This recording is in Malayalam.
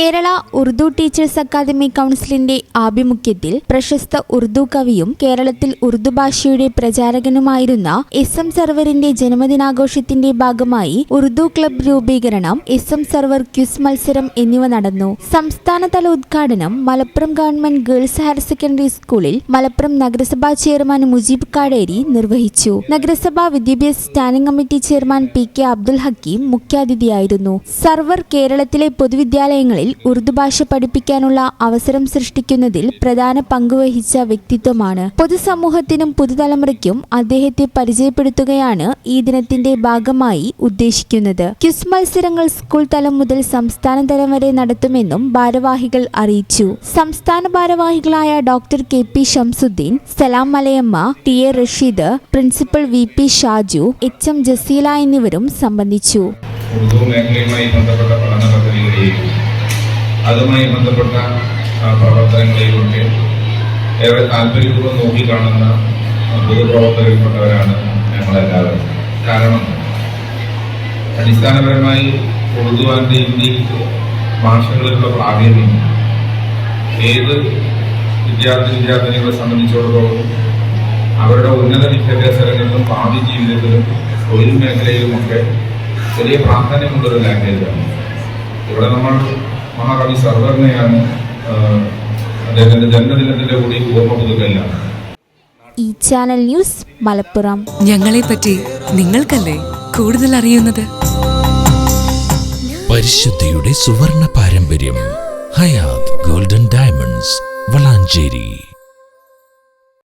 കേരള ഉറുദു ടീച്ചേഴ്സ് അക്കാദമി കൗൺസിലിന്റെ ആഭിമുഖ്യത്തിൽ പ്രശസ്ത ഉറുദു കവിയും കേരളത്തിൽ ഉറുദു ഭാഷയുടെ പ്രചാരകനുമായിരുന്ന എസ് എം സർവറിന്റെ ജന്മദിനാഘോഷത്തിന്റെ ഭാഗമായി ഉറുദു ക്ലബ് രൂപീകരണം എസ് എം സർവർ ക്വിസ് മത്സരം എന്നിവ നടന്നു. സംസ്ഥാനതല ഉദ്ഘാടനം Malappuram government girls higher secondary സ്കൂളിൽ മലപ്പുറം നഗരസഭാ ചെയർമാൻ മുജീബ് കാടേരി നിർവഹിച്ചു. നഗരസഭാ വിദ്യാഭ്യാസ standing committee chairman P K Abdul Hakeem മുഖ്യാതിഥിയായിരുന്നു. Sarwar കേരളത്തിലെ പൊതുവിദ്യാലയങ്ങളിൽ ഉറുദു ഭാഷ പഠിപ്പിക്കാനുള്ള അവസരം സൃഷ്ടിക്കുന്നതിൽ പ്രധാന പങ്കുവഹിച്ച വ്യക്തിത്വമാണ്. പൊതുസമൂഹത്തിനും പുതുതലമുറയ്ക്കും അദ്ദേഹത്തെ പരിചയപ്പെടുത്തുകയാണ് ഈ ദിനത്തിന്റെ ഭാഗമായി ഉദ്ദേശിക്കുന്നത്. ക്യുസ് മത്സരങ്ങൾ സ്കൂൾ തലം മുതൽ സംസ്ഥാന തലം വരെ നടത്തുമെന്നും ഭാരവാഹികൾ അറിയിച്ചു. സംസ്ഥാന ഭാരവാഹികളായ doctor K P Shamsuddin Salam Malayamma T A Rasheed principal V P Shaju H M Jaseela എന്നിവരും സംബന്ധിച്ചു. ഉറുദു മേഖലയുമായി ബന്ധപ്പെട്ട പഠന പദ്ധതികളെയും അതുമായി ബന്ധപ്പെട്ട പ്രവർത്തനങ്ങളിലൊക്കെ ഏറെ താല്പര്യപൂർവം നോക്കിക്കാണുന്ന പൊതുപ്രവർത്തകരിൽപ്പെട്ടവരാണ് ഞങ്ങളെല്ലാവരും. കാരണം അടിസ്ഥാനപരമായി ഉറുദു ആൻഡ് ഹിന്ദി ഭാഷകളിലുള്ള പ്രാവീണ്യം ഏത് വിദ്യാർത്ഥി വിദ്യാർത്ഥിനികളെ സംബന്ധിച്ചിടത്തോളം അവരുടെ ഉന്നത വിദ്യാഭ്യാസ രംഗത്തും ഭാവി ജീവിതത്തിലും തൊഴിൽ മേഖലയിലുമൊക്കെ വലിയ പ്രാധാന്യമുള്ളൊരു ലാംഗ്വേജാണ് ഇവിടെ നമ്മൾ മഹാകവി സർവറിനെയാണ് ആ, അദ്ദേഹത്തിന്റെ ജന്മദിനത്തിന്റെ കൂടി ഓർമ്മ പുതുക്കലാണ് ഈ ചാനൽ ന്യൂസ് മലപ്പുറം. ഞങ്ങളെ പറ്റി നിങ്ങൾക്കല്ലേ കൂടുതൽ അറിയുന്നത്? പരിശുദ്ധിയുടെ സുവർണ പാരമ്പര്യം ഹയാത് ഗോൾഡൻ ഡയമണ്ട്സ് വളാഞ്ചേരി.